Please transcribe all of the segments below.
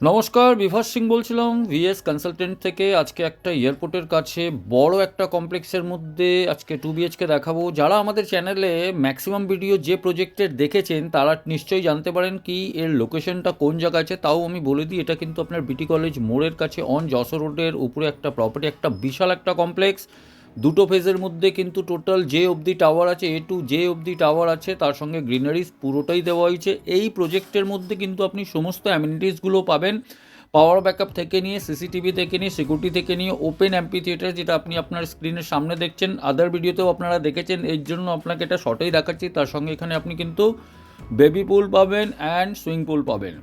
নমস্কার বিভাস সিং বলছিলাম। VS consultant থেকে আজকে একটা এয়ারপোর্টের কাছে বড় একটা কমপ্লেক্সের মধ্যে আজকে টু বিএচকে দেখাবো। যারা আমাদের চ্যানেলে ম্যাক্সিমাম ভিডিও যে প্রজেক্টের দেখেছেন, তারা নিশ্চয়ই জানতে পারেন কি এর লোকেশনটা কোন জায়গায় আছে। তাও আমি বলে দিই, এটা কিন্তু আপনার বিটি কলেজ মোড়ের কাছে অন যশোর রোডের উপরে একটা প্রপার্টি একটা বিশাল একটা কমপ্লেক্স দুটো ফেজের মধ্যে কিন্তু টোটাল যে অবধি টাওয়ার আছে এ টু যে অবধি টাওয়ার আছে, তার সঙ্গে গ্রিনারিজ পুরোটাই দেওয়া হয়েছে। এই প্রজেক্টের মধ্যে কিন্তু আপনি সমস্ত অ্যামিনিটিসগুলো পাবেন। পাওয়ার ব্যাকআপ থেকে নিয়ে সিসিটিভি থেকে নিয়ে সিকিউরিটি থেকে নিয়ে ওপেন অ্যাম্পি থিয়েটার যেটা আপনি আপনার স্ক্রিনের সামনে দেখছেন। আদার ভিডিওতেও আপনারা দেখেছেন, এর জন্য আপনাকে এটা শর্টেই দেখাচ্ছি। তার সঙ্গে এখানে আপনি কিন্তু বেবি পুল পাবেন অ্যান্ড সুইমিং পুল পাবেন।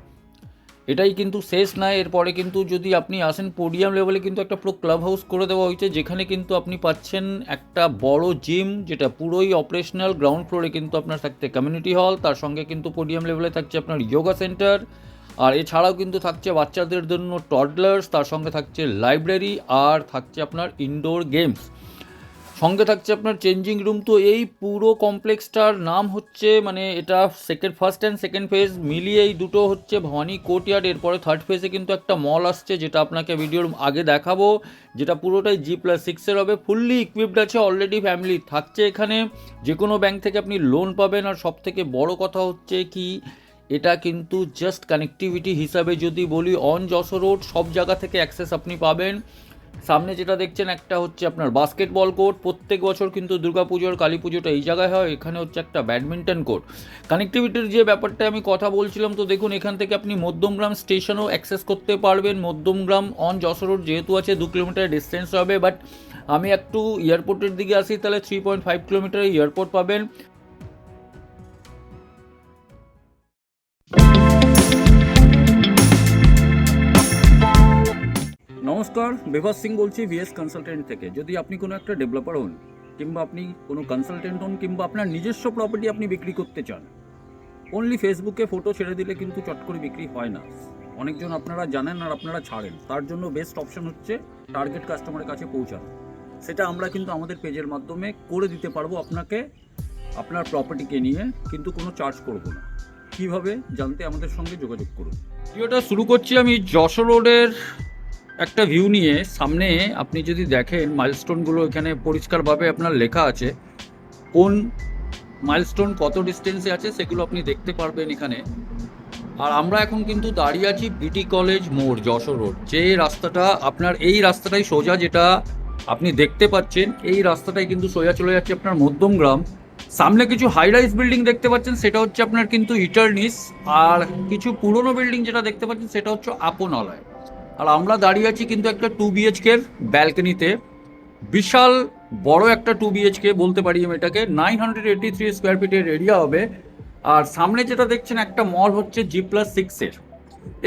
এটাই কিন্তু শেষ নয়। এরপরে কিন্তু যদি আপনি আসেন পোডিয়াম লেভেলে কিন্তু একটা পুরো ক্লাব হাউস করে দেওয়া হয়েছে, যেখানে কিন্তু আপনি পাচ্ছেন একটা বড় জিম যেটা পুরোই অপারেশনাল গ্রাউন্ড ফ্লোরে কিন্তু আপনার থাকছে কমিউনিটি হল তার সঙ্গে কিন্তু পোডিয়াম লেভেলে থাকছে আপনার যোগা সেন্টার আর এছাড়াও কিন্তু থাকছে বাচ্চাদের জন্য টডলার্স তার সঙ্গে থাকছে লাইব্রেরি আর থাকছে আপনার ইনডোর গেমস সঙ্গে থাকছে আপনার চেঞ্জিং রুম তো এই পুরো কমপ্লেক্সটার নাম হচ্ছে মানে এটা second first and second phase মিলিয়ে এই দুটো হচ্ছে ভবানী কোর্টয়ার্ড এরপরে থার্ড ফেজে কিন্তু একটা মল আসছে, যেটা আপনাকে ভিডিওর আগে দেখাবো, যেটা পুরোটাই জি প্লাস সিক্সের হবে ফুললি ইকুইপড আছে অলরেডি ফ্যামিলি থাকছে এখানে যে কোনো ব্যাংক থেকে আপনি লোন পাবেন, আর সব থেকে বড় কথা হচ্ছে কি, এটা কিন্তু জাস্ট কানেক্টিভিটি হিসাবে যদি বলি অন যশো রোড সব জায়গা থেকে অ্যাক্সেস আপনি পাবেন সামনে যেটা দেখছেন, একটা হচ্ছে আপনার বাস্কেটবল কোর্ট প্রত্যেক বছর কিন্তু দুর্গাপুজোর কালী পুজোটা এই জায়গায় হয়, এখানে হচ্ছে একটা ব্যাডমিন্টন কোর্ট কানেক্টিভিটির যে ব্যাপারটা আমি কথা বলছিলাম, তো দেখুন, এখান থেকে আপনি মধ্যমগ্রাম স্টেশনও অ্যাক্সেস করতে পারবেন। মধ্যমগ্রাম অন যশোর রোড যেহেতু আছে, দু কিলোমিটার ডিস্টেন্স হবে বাট আমি একটু এয়ারপোর্টের দিকে আসি, তাহলে three point five kilometre airport পাবেন। নমস্কার, বিভাস সিং বলছি ভিএস কনসালটেন্ট থেকে। যদি আপনি কোনো একটা ডেভেলপার হন, কিংবা আপনি কোনো কনসালটেন্ট হন, কিংবা আপনার নিজস্ব প্রপার্টি আপনি বিক্রি করতে চান অনলি ফেসবুকে ফটো ছেড়ে দিলে কিন্তু চট করে বিক্রি হয় না। অনেকজন আপনারা জানেন আর আপনারা ছাড়েন। তার জন্য বেস্ট অপশন হচ্ছে টার্গেট কাস্টমারের কাছে পৌঁছানো। সেটা আমরা কিন্তু আমাদের পেজের মাধ্যমে করে দিতে পারব আপনাকে আপনার প্রপার্টিকে নিয়ে, কিন্তু কোনো চার্জ করব না। কীভাবে? জানতে আমাদের সঙ্গে যোগাযোগ করুন। ভিডিওটা শুরু করছি আমি যশোর রোডের একটা ভিউ নিয়ে সামনে আপনি যদি দেখেন মাইলস্টোনগুলো এখানে পরিষ্কারভাবে আপনার লেখা আছে, কোন মাইলস্টোন কত ডিস্টেন্সে আছে সেগুলো আপনি দেখতে পারবেন এখানে। আর আমরা এখন কিন্তু দাঁড়িয়ে আছি বিটি কলেজ মোড়, যশোর রোড যে রাস্তাটা, আপনার এই রাস্তাটাই সোজা যেটা আপনি দেখতে পাচ্ছেন, এই রাস্তাটাই কিন্তু সোজা চলে যাচ্ছে আপনার মধ্যমগ্রাম সামনে কিছু হাই রাইজ বিল্ডিং দেখতে পাচ্ছেন, সেটা হচ্ছে আপনার কিন্তু ইটার্নিস। আর কিছু পুরনো বিল্ডিং যেটা দেখতে পাচ্ছেন, সেটা হচ্ছে আপনালয় আর আমরা দাঁড়িয়ে আছি কিন্তু একটা টু বিএচকের ব্যালকনিতে বিশাল বড় একটা টু বিএচকে বলতে পারি আমি এটাকে। Nine hundred eighty three square ফিটের এরিয়া হবে। আর সামনে যেটা দেখছেন, একটা মল হচ্ছে জি প্লাস সিক্সের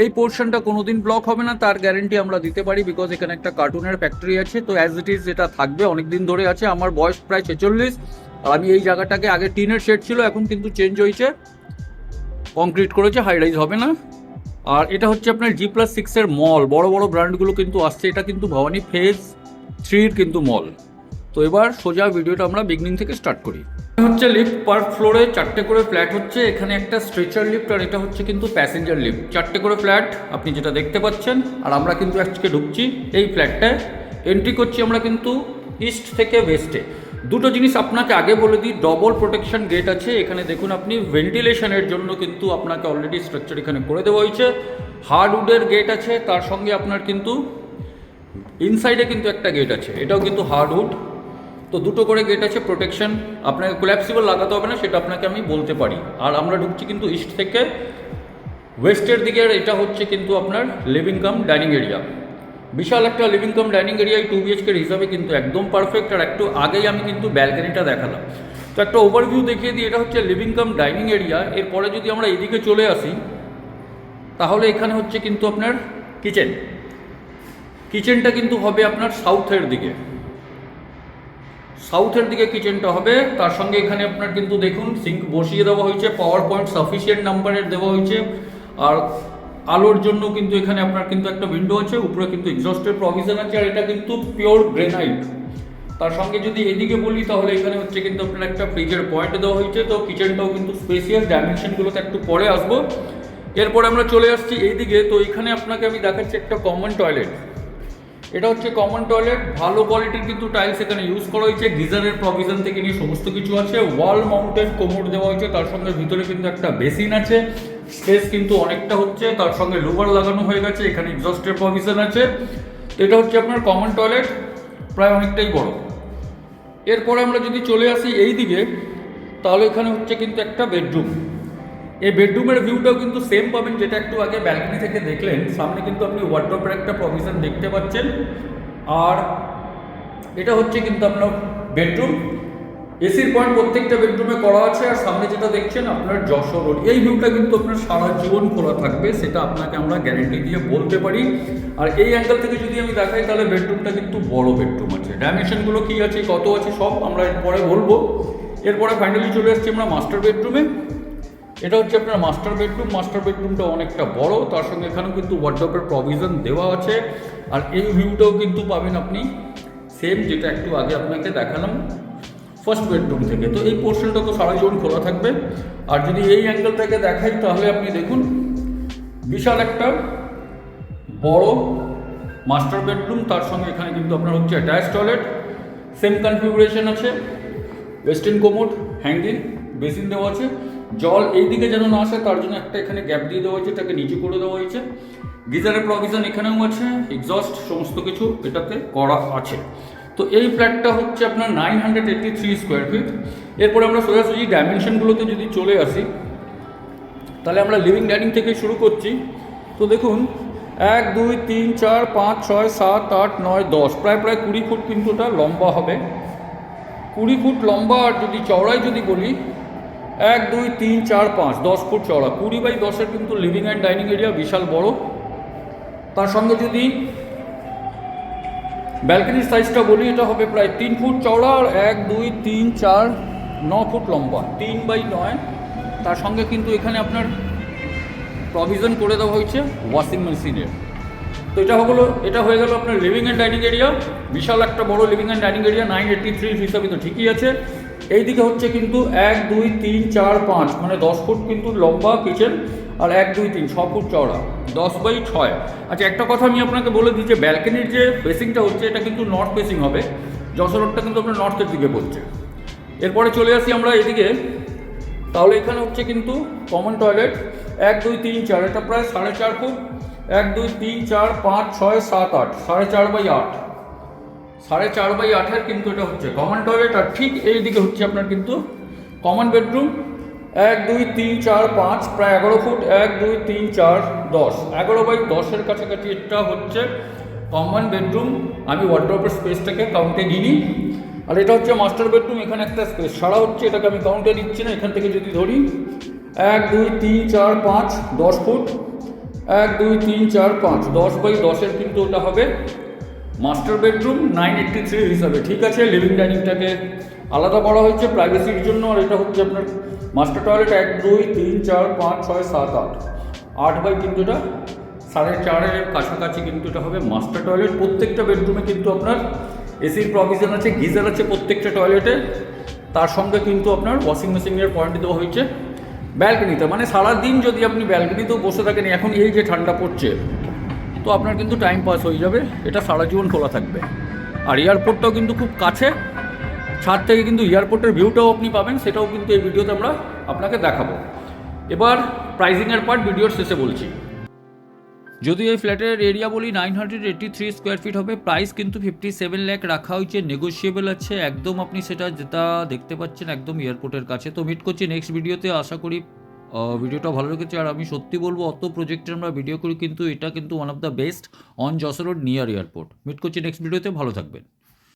এই পোর্শনটা কোনোদিন ব্লক হবে না, তার গ্যারেন্টি আমরা দিতে পারি বিকজ এখানে একটা কার্টুনের ফ্যাক্টরি আছে। তো অ্যাজ ইট ইজ যেটা থাকবে অনেক দিন ধরে আছে। আমার বয়স প্রায় ছেচল্লিশ। আর আমি এই জায়গাটাকে আগে টিনের শেড ছিল, এখন কিন্তু চেঞ্জ হয়েছে। কংক্রিট করেছে হাই রাইজ হবে না। আর এটা হচ্ছে আপনার জি প্লাস সিক্সের মল বড় বড় ব্র্যান্ডগুলো কিন্তু আসছে। এটা কিন্তু ভবানী ফেজ থ্রির কিন্তু মল তো এবার সোজা ভিডিওটা আমরা বিগনিং থেকে স্টার্ট করি। হচ্ছে লিফট পার ফ্লোরে চারটে করে ফ্ল্যাট হচ্ছে। এখানে একটা স্ট্রেচার লিফট আর এটা হচ্ছে কিন্তু প্যাসেঞ্জার লিফট চারটে করে ফ্ল্যাট আপনি যেটা দেখতে পাচ্ছেন। আর আমরা কিন্তু আজকে ঢুকছি এই ফ্ল্যাটটায় এন্ট্রি করছি আমরা কিন্তু ইস্ট থেকে ওয়েস্টে দুটো জিনিস আপনাকে আগে বলে দিই ডবল প্রোটেকশন গেট আছে, এখানে দেখুন আপনি ভেন্টিলেশনের জন্য কিন্তু আপনাকে অলরেডি স্ট্রাকচার এখানে করে দেওয়া হয়েছে। হার্ডউডের গেট আছে, তার সঙ্গে আপনার কিন্তু ইনসাইডে কিন্তু একটা গেট আছে, এটাও কিন্তু হার্ডউড তো দুটো করে গেট আছে প্রোটেকশন আপনাকে কোল্যাপসিবল লাগাতে হবে না, সেটা আপনাকে আমি বলতে পারি। আর আমরা ঢুকছি কিন্তু ইস্ট থেকে ওয়েস্টের দিকে এটা হচ্ছে কিন্তু আপনার লিভিং কাম ডাইনিং এরিয়া বিশাল একটা লিভিং কাম ডাইনিং এরিয়ায় টু বিএচকের হিসাবে কিন্তু একদম পারফেক্ট আর একটু আগেই আমি কিন্তু ব্যালকানিটা দেখালাম। তো একটা ওভারভিউ দেখিয়ে দিই, এটা হচ্ছে লিভিং কাম ডাইনিং এরিয়া এরপরে যদি আমরা এদিকে চলে আসি, তাহলে এখানে হচ্ছে কিন্তু আপনার কিচেন কিচেনটা কিন্তু হবে আপনার সাউথের দিকে। সাউথের দিকে কিচেনটা হবে, তার সঙ্গে এখানে আপনার কিন্তু দেখুন সিঙ্ক বসিয়ে দেওয়া হয়েছে পাওয়ার পয়েন্ট সাফিসিয়েন্ট নাম্বারের দেওয়া হয়েছে। আর আলোর জন্য কিন্তু এখানে আপনার কিন্তু একটা উইন্ডো আছে, উপরে কিন্তু এক্সস্টের প্রভিশন আছে, আর এটা কিন্তু পিওর গ্রেনাইট তার সঙ্গে যদি এদিকে বলি, তাহলে এখানে হচ্ছে কিন্তু আপনার একটা ফ্রিজের পয়েন্ট দেওয়া হয়েছে, তো কিচেনটাও কিন্তু স্পেসিয়াস ডাইমেনশনগুলোতে একটু পরে আসব। এরপরে আমরা চলে আসছি এইদিকে, তো এখানে আপনাকে আমি দেখাচ্ছি একটা কমন টয়লেট এটা হচ্ছে কমন টয়লেট ভালো কোয়ালিটির কিন্তু টাইলস এখানে ইউজ করা হয়েছে গিজারের প্রভিশন থেকে নিয়ে সমস্ত কিছু আছে ওয়াল মাউন্টেড কোমর দেওয়া হয়েছে, তার সঙ্গে ভিতরে কিন্তু একটা বেসিন আছে। স্পেস কিন্তু অনেকটা হচ্ছে, তার সঙ্গে লোভার লাগানো হয়ে গেছে, এখানে এক্সস্টের প্রভিশন আছে। এটা হচ্ছে আপনার কমন টয়লেট প্রায় অনেকটাই বড়। এরপরে আমরা যদি চলে আসি এই দিকে তাহলে এখানে হচ্ছে কিন্তু একটা বেডরুম এই বেডরুমের ভিউটাও কিন্তু সেম পাবেন, যেটা একটু আগে ব্যালকনি থেকে দেখলেন। সামনে কিন্তু আপনি ওয়ার্ড্রপের একটা প্রভিশন দেখতে পাচ্ছেন। আর এটা হচ্ছে কিন্তু আপনার বেডরুম এসির পয়েন্ট প্রত্যেকটা বেডরুমে করা আছে, আর সামনে যেটা দেখছেন আপনার যশোর রোড এই ভিউটা কিন্তু আপনার সারা জীবন খোলা থাকবে, সেটা আপনাকে আমরা গ্যারেন্টি দিয়ে বলতে পারি। আর এই অ্যাঙ্গেল থেকে যদি আমি দেখাই, তাহলে বেডরুমটা কিন্তু বড় বেডরুম আছে। ডাইমেনশনগুলো কী আছে, কত আছে, সব আমরা এরপরে বলব। এরপরে ফাইনালি চলে এসেছি আমরা মাস্টার বেডরুমে এটা হচ্ছে আপনার মাস্টার বেডরুম মাস্টার বেডরুমটা অনেকটা বড়, তার সঙ্গে এখানেও কিন্তু ওয়ার্ড্রপের প্রভিশন দেওয়া আছে। আর এই ভিউটাও কিন্তু পাবেন আপনি সেম যেটা একটু আগে আপনাকে দেখালাম। ফার্স্ট বেডরুম থেকে। তো এই পোর্শনটা তো সারা জীবন খোলা থাকবে। আর যদি এই অ্যাঙ্গেল থেকে দেখাই, তাহলে আপনি দেখুন, বিশাল একটা বড় মাস্টার বেডরুম তার সঙ্গে এখানে কিন্তু আপনার হচ্ছে অ্যাটাচ টয়লেট সেম কনফিগুরেশন আছে ওয়েস্টার্ন কোমোড হ্যাঙ্গিং বেসিন দেওয়া আছে। জল এই দিকে যেন না আসে, তার জন্য একটা এখানে গ্যাপ দিয়ে দেওয়া হয়েছে, এটাকে নিচু করে দেওয়া হয়েছে। গিজারের প্রভিশন এখানেও আছে এক্সস্ট সমস্ত কিছু এটাতে করা আছে। তো এই ফ্ল্যাটটা হচ্ছে আপনার nine hundred eighty three square feet এরপরে আমরা সোজাসুজি ডাইমেনশনগুলোতে যদি চলে আসি, তাহলে আমরা লিভিং ডাইনিং থেকে শুরু করছি। তো দেখুন, এক, দুই, তিন, চার, পাঁচ, ছয়, সাত, আট, নয়, দশ, প্রায় প্রায় কুড়ি ফুট কিন্তু ওটা লম্বা হবে। কুড়ি ফুট লম্বা আর যদি চওড়াই যদি বলি, এক, দুই, তিন, চার, পাঁচ, দশ ফুট চওড়া। কুড়ি বাই দশের কিন্তু লিভিং অ্যান্ড ডাইনিং এরিয়া বিশাল বড়। তার সঙ্গে যদি ব্যালকনির সাইজটা বলি, এটা হবে প্রায় তিন ফুট চওড়া আর এক, দুই, তিন, চার, ন ফুট লম্বা, তিন বাই নয়। তার সঙ্গে কিন্তু এখানে আপনার প্রভিশন করে দেওয়া হয়েছে ওয়াশিং মেশিনের তো এটা হলো, এটা হয়ে গেল আপনার লিভিং অ্যান্ড ডাইনিং এরিয়া বিশাল একটা বড় living and dining area nine eighty three হিসাবে তো ঠিকই আছে। এইদিকে হচ্ছে কিন্তু এক, দুই, তিন, চার, পাঁচ মানে দশ ফুট কিন্তু লম্বা কিচেন আর এক, দুই, তিন, ছ ফুট চওড়া, দশ বাই ছয়। আচ্ছা একটা কথা আমি আপনাকে বলে দিই যে ব্যালকনির যে ফেসিংটা হচ্ছে, এটা কিন্তু নর্থ ফেসিং হবে। যশোরটা কিন্তু আপনার নর্থের দিকে পড়ছে। এরপরে চলে আসি আমরা এদিকে তাহলে এখানে হচ্ছে কিন্তু কমন টয়লেট এক, দুই, তিন, চার, এটা প্রায় সাড়ে চার ফুট। এক, দুই, তিন, চার, পাঁচ, ছয়, সাত, আট, সাড়ে চার বাই আট। সাড়ে চার বাই আটের কিন্তু এটা হচ্ছে কমন টয়লেট আর ঠিক এই দিকে হচ্ছে আপনার কিন্তু কমন বেডরুম এক, দুই, তিন, চার, পাঁচ, প্রায় এগারো ফুট। এক, দুই, তিন, চার, দশ। এগারো বাই দশের কাছাকাছি এটা হচ্ছে কমন বেডরুম আমি ওয়ার্ড্রপের স্পেসটাকে কাউন্টে নিই আর এটা হচ্ছে মাস্টার বেডরুম এখানে একটা স্পেস সারা হচ্ছে, এটাকে আমি কাউন্টে নিচ্ছি না, এখান থেকে যদি ধরি। এক, দুই, তিন, চার, পাঁচ, দশ ফুট। এক, দুই, তিন, চার, পাঁচ। দশ বাই দশের কিন্তু ওটা হবে master bedroom nine eighty three হিসাবে, ঠিক আছে? লিভিং ডাইনিংটাকে আলাদা করা হয়েছে প্রাইভেসির জন্য, আর এটা হচ্ছে আপনার মাস্টার টয়লেট এক, দুই, তিন, চার, পাঁচ, ছয়, সাত, আট। আট বাই কিন্তু এটা সাড়ে চারের কাছাকাছি কিন্তু এটা হবে মাস্টার টয়লেট প্রত্যেকটা বেডরুমে কিন্তু আপনার এসির প্রভিশন আছে, গিজার আছে প্রত্যেকটা টয়লেটে তার সঙ্গে কিন্তু আপনার ওয়াশিং মেশিনের পয়েন্ট দেওয়া হয়েছে। ব্যালকনিতে মানে সারাদিন যদি আপনি ব্যালকনিতেও বসে থাকেন, এখন এই যে ঠান্ডা পড়ছে তো আপনার কিন্তু টাইম পাস হয়ে যাবে। এটা সারা জীবন খোলা থাকবে। আর এয়ারপোর্টটাও কিন্তু খুব কাছে। ছাদ থেকে কিন্তু এয়ারপোর্টের ভিউটাও আপনি পাবেন, সেটাও কিন্তু এই ভিডিওতে আমরা আপনাকে দেখাবো। এবার প্রাইজিংয়ের পার্ট ভিডিওর শেষে বলছি। যদি এই ফ্ল্যাটের এরিয়া বলি nine hundred eighty three square feet হবে প্রাইস কিন্তু ফিফটি সেভেন ল্যাক রাখা হয়েছে নেগোসিয়েবল আছে, একদম আপনি সেটা যেটা দেখতে পাচ্ছেন একদম এয়ারপোর্টের কাছে। তো মিট করছি নেক্সট ভিডিওতে আশা করি ভিডিওটা ভালো লেগেছে। আর আমি সত্যি বলব, অত প্রজেক্টে আমরা ভিডিও করি, কিন্তু এটা কিন্তু one of the best on Jessore near airport meet করছি নেক্সট ভিডিওতে ভালো থাকবেন।